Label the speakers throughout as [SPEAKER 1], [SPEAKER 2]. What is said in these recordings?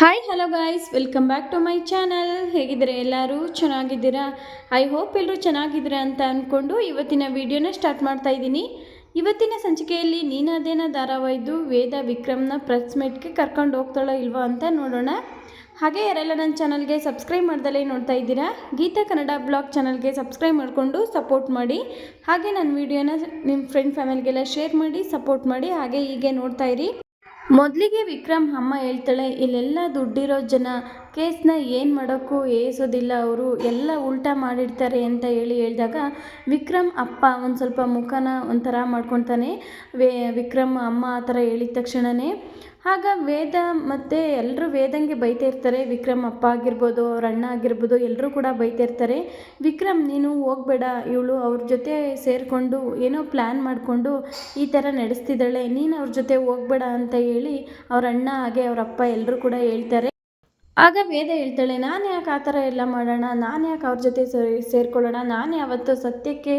[SPEAKER 1] Hi hello guys welcome back to my channel ಹೇಗಿದ್ದೀರಾ ಎಲ್ಲರೂ? ಚೆನ್ನಾಗಿದ್ದೀರಾ? ಐ ಹೋಪ್ ಎಲ್ಲರೂ ಚೆನ್ನಾಗಿದ್ದೀರಾ ಅಂತ ಅಂದ್ಕೊಂಡು ಇವತ್ತಿನ ವಿಡಿಯೋನ ಸ್ಟಾರ್ಟ್ ಮಾಡ್ತಾ ಇದ್ದೀನಿ. ಇವತ್ತಿನ ಸಂಚಿಕೆಯಲ್ಲಿ ನೀನಾದೇನ ಧಾರಾವಾಹಿದು ವೇದ ವಿಕ್ರಮ್ನ ಪ್ರೆಸ್ ಮೀಟ್ಗೆ ಕರ್ಕೊಂಡು ಹೋಗ್ತಾಳೋ ಇಲ್ವೋ ಅಂತ ನೋಡೋಣ. ಹಾಗೆ ಯಾರೆಲ್ಲ ನನ್ನ ಚಾನಲ್ಗೆ ಸಬ್ಸ್ಕ್ರೈಬ್ ಮಾಡ್ದಲೇ ನೋಡ್ತಾ ಇದ್ದೀರಾ, ಗೀತಾ ಕನ್ನಡ ಬ್ಲಾಗ್ ಚಾನಲ್ಗೆ ಸಬ್ಸ್ಕ್ರೈಬ್ ಮಾಡಿಕೊಂಡು ಸಪೋರ್ಟ್ ಮಾಡಿ. ಹಾಗೆ ನನ್ನ ವಿಡಿಯೋನ ನಿಮ್ಮ ಫ್ರೆಂಡ್ ಫ್ಯಾಮಿಲಿಗೆಲ್ಲ ಶೇರ್ ಮಾಡಿ ಸಪೋರ್ಟ್ ಮಾಡಿ, ಹಾಗೆ ಹೀಗೆ ನೋಡ್ತಾ ಇರಿ. ಮೊದಲಿಗೆ ವಿಕ್ರಮ್ ಅಮ್ಮ ಹೇಳ್ತಾಳೆ ಇಲ್ಲೆಲ್ಲ ದುಡ್ಡಿರೋ ಜನ ಕೇಸ್ನ ಏನು ಮಾಡೋಕ್ಕೂ ಏಸೋದಿಲ್ಲ ಅವರು. ಎಲ್ಲ ಉಲ್ಟಾ ಮಾಡಿರ್ತಾರೆ ಅಂತ ಹೇಳಿ ಹೇಳಿದಾಗ ವಿಕ್ರಮ್ ಅಪ್ಪ ಒಂದು ಸ್ವಲ್ಪ ಮುಖನ ಒಂಥರ ಮಾಡ್ಕೊತಾನೆ. ವೇ, ವಿಕ್ರಮ್ ಅಮ್ಮ ಆ ಥರ ಹೇಳಿದ ತಕ್ಷಣವೇ ಆಗ ವೇದ ಮತ್ತು ಎಲ್ಲರೂ ವೇದಂಗೆ ಬೈತಾ ಇರ್ತಾರೆ. ವಿಕ್ರಮ್ ಅಪ್ಪ ಆಗಿರ್ಬೋದು, ಅವ್ರ ಅಣ್ಣ ಆಗಿರ್ಬೋದು ಎಲ್ಲರೂ ಕೂಡ ಬೈತಾ ಇರ್ತಾರೆ. ವಿಕ್ರಮ್, ನೀನು ಹೋಗಬೇಡ, ಇವಳು ಅವ್ರ ಜೊತೆ ಸೇರಿಕೊಂಡು ಏನೋ ಪ್ಲ್ಯಾನ್ ಮಾಡಿಕೊಂಡು ಈ ಥರ ನಡೆಸ್ತಿದ್ದಾಳೆ. ನೀನು ಅವ್ರ ಜೊತೆ ಹೋಗಬೇಡ ಅಂತ ಹೇಳಿ ಅವ್ರ ಅಣ್ಣ ಹಾಗೆ ಅವ್ರ ಅಪ್ಪ ಎಲ್ಲರೂ ಕೂಡ ಹೇಳ್ತಾರೆ. ಆಗ ವೇದ ಹೇಳ್ತಾಳೆ, ನಾನು ಯಾಕೆ ಆ ಥರ ಎಲ್ಲ ಮಾಡೋಣ? ನಾನು ಯಾಕೆ ಅವ್ರ ಜೊತೆ ಸೇರಿ ಸೇರ್ಕೊಳ್ಳೋಣ? ನಾನು ಯಾವತ್ತು ಸತ್ಯಕ್ಕೆ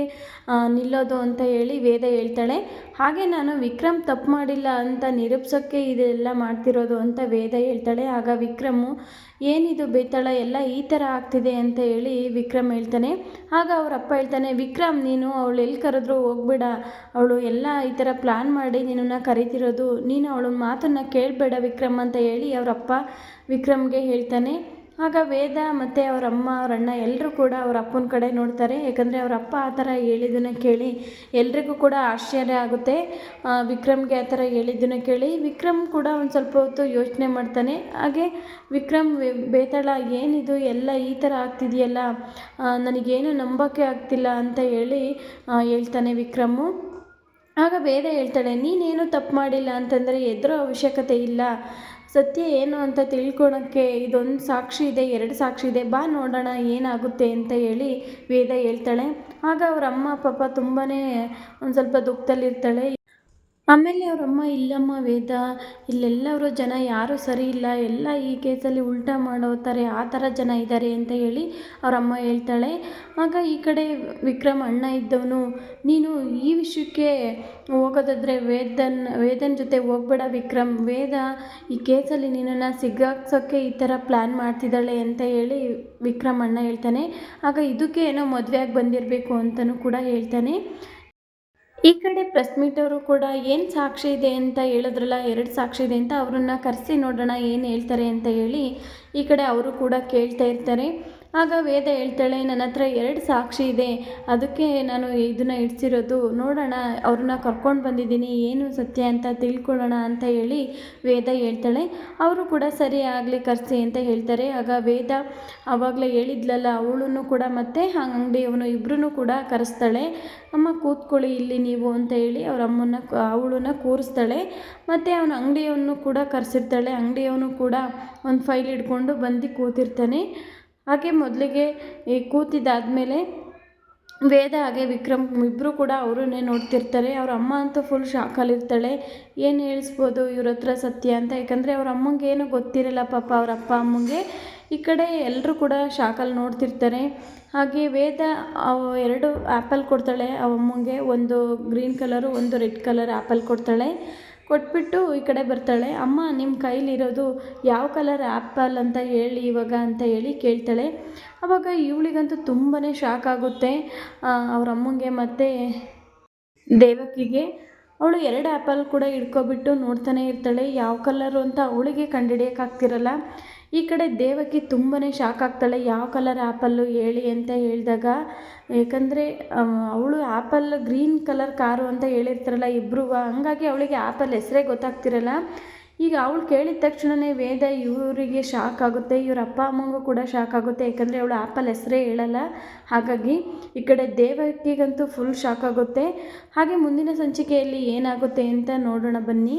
[SPEAKER 1] ನಿಲ್ಲೋದು ಅಂತ ಹೇಳಿ ವೇದ ಹೇಳ್ತಾಳೆ. ಹಾಗೆ ನಾನು ವಿಕ್ರಮ್ ತಪ್ಪು ಮಾಡಿಲ್ಲ ಅಂತ ನಿರೂಪಿಸೋಕ್ಕೆ ಇದೆಲ್ಲ ಮಾಡ್ತಿರೋದು ಅಂತ ವೇದ ಹೇಳ್ತಾಳೆ. ಆಗ ವಿಕ್ರಮು, ಏನಿದು ಬೇತಾಳ, ಎಲ್ಲ ಈ ಥರ ಆಗ್ತಿದೆ ಅಂತ ಹೇಳಿ ವಿಕ್ರಮ್ ಹೇಳ್ತಾನೆ. ಆಗ ಅವ್ರ ಅಪ್ಪ ಹೇಳ್ತಾನೆ, ವಿಕ್ರಮ್, ನೀನು ಅವಳು ಎಲ್ಲಿ ಕರೆದ್ರು ಹೋಗ್ಬೇಡ. ಅವಳು ಎಲ್ಲ ಈ ಥರ ಪ್ಲ್ಯಾನ್ ಮಾಡಿ ನಿನ್ನನ್ನು ಕರಿತಿರೋದು. ನೀನು ಅವಳ ಮಾತನ್ನು ಕೇಳಬೇಡ ವಿಕ್ರಮ್ ಅಂತ ಹೇಳಿ ಅವರಪ್ಪ ವಿಕ್ರಮ್ಗೆ ಹೇಳ್ತಾನೆ, ಆಗ ವೇದ ಮತ್ತು ಅವ್ರ ಅಮ್ಮ, ಅವ್ರ ಅಣ್ಣ ಎಲ್ಲರೂ ಕೂಡ ಅವ್ರ ಅಪ್ಪನ ಕಡೆ ನೋಡ್ತಾರೆ. ಯಾಕಂದರೆ ಅವ್ರ ಅಪ್ಪ ಆ ಥರ ಹೇಳಿದ್ದನ್ನು ಕೇಳಿ ಎಲ್ರಿಗೂ ಕೂಡ ಆಶ್ಚರ್ಯ ಆಗುತ್ತೆ. ವಿಕ್ರಮ್ಗೆ ಆ ಥರ ಹೇಳಿದ್ದನ್ನು ಕೇಳಿ ವಿಕ್ರಮ್ ಕೂಡ ಒಂದು ಸ್ವಲ್ಪ ಹೊತ್ತು ಯೋಚನೆ ಮಾಡ್ತಾನೆ. ಹಾಗೆ ವಿಕ್ರಮ್ ಬೇತಾಳ, ಏನಿದು, ಎಲ್ಲ ಈ ಥರ ಆಗ್ತಿದೆಯಲ್ಲ ನನಗೇನು ನಂಬೋಕೆ ಆಗ್ತಿಲ್ಲ ಅಂತ ಹೇಳಿ ಹೇಳ್ತಾನೆ ವಿಕ್ರಮು. ಆಗ ವೇದ ಹೇಳ್ತಾಳೆ, ನೀನೇನು ತಪ್ಪು ಮಾಡಿಲ್ಲ ಅಂತಂದರೆ ಎದುರೋ ಅವಶ್ಯಕತೆ ಇಲ್ಲ. ಸತ್ಯ ಏನು ಅಂತ ತಿಳ್ಕೊಳಕ್ಕೆ ಇದೊಂದು ಸಾಕ್ಷಿ ಇದೆ, ಎರಡು ಸಾಕ್ಷಿ ಇದೆ. ಬಾ ನೋಡೋಣ, ಏನಾಗುತ್ತೆ ಅಂತ ಹೇಳಿ ವೇದ ಹೇಳ್ತಾಳೆ. ಆಗ ಅವರ ಅಮ್ಮ ಪಾಪ ತುಂಬಾ ಒಂದು ಸ್ವಲ್ಪ ದುಃಖದಲ್ಲಿರ್ತಾಳೆ. ಆಮೇಲೆ ಅವರಮ್ಮ ಇಲ್ಲಮ್ಮ ವೇದ ಇಲ್ಲೆಲ್ಲವರು ಜನ ಯಾರೂ ಸರಿ ಇಲ್ಲ. ಎಲ್ಲ ಈ ಕೇಸಲ್ಲಿ ಉಲ್ಟಾ ಮಾಡೋತಾರೆ ಆ ಥರ ಜನ ಇದ್ದಾರೆ ಅಂತ ಹೇಳಿ ಅವರಮ್ಮ ಹೇಳ್ತಾಳೆ. ಆಗ ಈ ಕಡೆ ವಿಕ್ರಮ್ ಅಣ್ಣ ಇದ್ದವನು, ನೀನು ಈ ವಿಷಯಕ್ಕೆ ಹೋಗೋದಾದ್ರೆ ವೇದನ್ ವೇದನ್ ಜೊತೆ ಹೋಗ್ಬೇಡ ವಿಕ್ರಮ್. ವೇದ ಈ ಕೇಸಲ್ಲಿ ನಿನ್ನನ್ನು ಸಿಗಾಕ್ಸೋಕ್ಕೆ ಈ ಥರ ಪ್ಲ್ಯಾನ್ ಮಾಡ್ತಿದ್ದಾಳೆ ಅಂತ ಹೇಳಿ ವಿಕ್ರಮ್ ಅಣ್ಣ ಹೇಳ್ತಾನೆ. ಆಗ ಇದಕ್ಕೆ ಏನೋ ಮದುವೆಯಾಗಿ ಬಂದಿರಬೇಕು ಅಂತಲೂ ಕೂಡ ಹೇಳ್ತಾನೆ. ಈ ಕಡೆ ಪ್ರೆಸ್ ಮೀಟ್ ಅವರು ಕೂಡ ಏನು ಸಾಕ್ಷಿ ಇದೆ ಅಂತ ಹೇಳಿದ್ರಲ್ಲ, ಎರಡು ಸಾಕ್ಷಿ ಇದೆ ಅಂತ ಅವ್ರನ್ನ ಕರೆಸಿ ನೋಡೋಣ, ಏನು ಹೇಳ್ತಾರೆ ಅಂತ ಹೇಳಿ ಈ ಕಡೆ ಅವರು ಕೂಡ ಕೇಳ್ತಾ ಇರ್ತಾರೆ. ಆಗ ವೇದ ಹೇಳ್ತಾಳೆ, ನನ್ನ ಹತ್ರ ಎರಡು ಸಾಕ್ಷಿ ಇದೆ. ಅದಕ್ಕೆ ನಾನು ಇದನ್ನು ಇಡ್ಸಿರೋದು. ನೋಡೋಣ, ಅವ್ರನ್ನ ಕರ್ಕೊಂಡು ಬಂದಿದ್ದೀನಿ. ಏನು ಸತ್ಯ ಅಂತ ತಿಳ್ಕೊಳ್ಳೋಣ ಅಂತ ಹೇಳಿ ವೇದ ಹೇಳ್ತಾಳೆ. ಅವರು ಕೂಡ, ಸರಿ, ಆಗಲಿ ಕರೆಸಿ ಅಂತ ಹೇಳ್ತಾರೆ. ಆಗ ವೇದ ಆವಾಗಲೇ ಹೇಳಿದ್ಲಲ್ಲ, ಅವಳನ್ನು ಕೂಡ ಮತ್ತೆ ಆ ಅಂಗಡಿಯವನು ಇಬ್ಬರೂ ಕೂಡ ಕರೆಸ್ತಾಳೆ. ಅಮ್ಮ, ಕೂತ್ಕೊಳ್ಳಿ ಇಲ್ಲಿ ನೀವು ಅಂತ ಹೇಳಿ ಅವ್ರ ಅಮ್ಮನ ಅವಳನ್ನ ಕೂರಿಸ್ತಾಳೆ. ಮತ್ತು ಅವನ ಅಂಗಡಿಯವನು ಕೂಡ ಕರೆಸಿರ್ತಾಳೆ. ಅಂಗಡಿಯವನು ಕೂಡ ಒಂದು ಫೈಲ್ ಹಿಡ್ಕೊಂಡು ಬಂದು ಕೂತಿರ್ತಾನೆ. ಹಾಗೆ ಮೊದಲಿಗೆ ಈ ಕೂತಿದ್ದಾದಮೇಲೆ ವೇದ ಹಾಗೆ ವಿಕ್ರಮ್ ಇಬ್ಬರು ಕೂಡ ಅವರನ್ನೇ ನೋಡ್ತಿರ್ತಾರೆ. ಅವ್ರ ಅಮ್ಮ ಅಂತೂ ಫುಲ್ ಶಾಕಲ್ಲಿರ್ತಾಳೆ ಏನು ಹೇಳಿಸ್ಬೋದು ಇವ್ರ ಹತ್ರ ಸತ್ಯ ಅಂತ? ಯಾಕಂದರೆ ಅವ್ರ ಅಮ್ಮಂಗೆ ಏನೂ ಗೊತ್ತಿರಲ್ಲ ಪಾಪ ಅವ್ರ ಅಪ್ಪ ಅಮ್ಮಂಗೆ. ಈ ಕಡೆ ಎಲ್ಲರೂ ಕೂಡ ಶಾಕಲ್ಲಿ ನೋಡ್ತಿರ್ತಾರೆ. ಹಾಗೆ ವೇದ ಅವು ಎರಡು ಆ್ಯಪಲ್ ಕೊಡ್ತಾಳೆ. ಅಮ್ಮಂಗೆ ಒಂದು ಗ್ರೀನ್ ಕಲರು ಒಂದು ರೆಡ್ ಕಲರ್ ಆ್ಯಪಲ್ ಕೊಡ್ತಾಳೆ. ಕೊಟ್ಬಿಟ್ಟು ಈ ಕಡೆ ಬರ್ತಾಳೆ. ಅಮ್ಮ ನಿಮ್ಮ ಕೈಲಿರೋದು ಯಾವ ಕಲರ್ ಆ್ಯಪಲ್ ಅಂತ ಹೇಳಿ, ಇವಾಗ ಅಂತ ಹೇಳಿ ಕೇಳ್ತಾಳೆ. ಆವಾಗ ಇವಳಿಗಂತೂ ತುಂಬಾ ಶಾಕ್ ಆಗುತ್ತೆ. ಅವ್ರ ಅಮ್ಮಂಗೆ ಮತ್ತು ದೇವಕಿಗೆ. ಅವಳು ಎರಡು ಆ್ಯಪಲ್ ಕೂಡ ಹಿಡ್ಕೊಬಿಟ್ಟು ನೋಡ್ತಾನೆ ಇರ್ತಾಳೆ. ಯಾವ ಕಲರು ಅಂತ ಅವಳಿಗೆ ಕಂಡುಹಿಡಿಯೋಕ್ಕಾಗ್ತಿರಲ್ಲ ಈ ಕಡೆ ದೇವಕಿ ತುಂಬಾ ಶಾಕ್ ಆಗ್ತಾಳೆ. ಯಾವ ಕಲರ್ ಆ್ಯಪಲ್ಲು ಹೇಳಿ ಅಂತ ಹೇಳಿದಾಗ ಏಕೆಂದರೆ ಅವಳು ಆ್ಯಪಲ್ ಗ್ರೀನ್ ಕಲರ್ ಕಾರು ಅಂತ ಹೇಳಿರ್ತಾರಲ್ಲ ಇಬ್ಬರು ಹಂಗಾಗಿ ಅವಳಿಗೆ ಆ್ಯಪಲ್ ಹೆಸರೇ ಗೊತ್ತಾಗ್ತಿರಲ್ಲ. ಈಗ ಅವಳು ಕೇಳಿದ ತಕ್ಷಣವೇ ವೇದ ಇವರಿಗೆ ಶಾಕ್ ಆಗುತ್ತೆ, ಇವ್ರ ಅಪ್ಪ ಅಮ್ಮಂಗೂ ಕೂಡ ಶಾಕ್ ಆಗುತ್ತೆ, ಯಾಕಂದರೆ ಅವಳು ಆ್ಯಪಲ್ ಹೆಸರೇ ಹೇಳಲ್ಲ. ಹಾಗಾಗಿ ಈ ಕಡೆ ದೇವಕಿಗಂತೂ ಫುಲ್ ಶಾಕ್ ಆಗುತ್ತೆ. ಹಾಗೆ ಮುಂದಿನ ಸಂಚಿಕೆಯಲ್ಲಿ ಏನಾಗುತ್ತೆ ಅಂತ ನೋಡೋಣ ಬನ್ನಿ.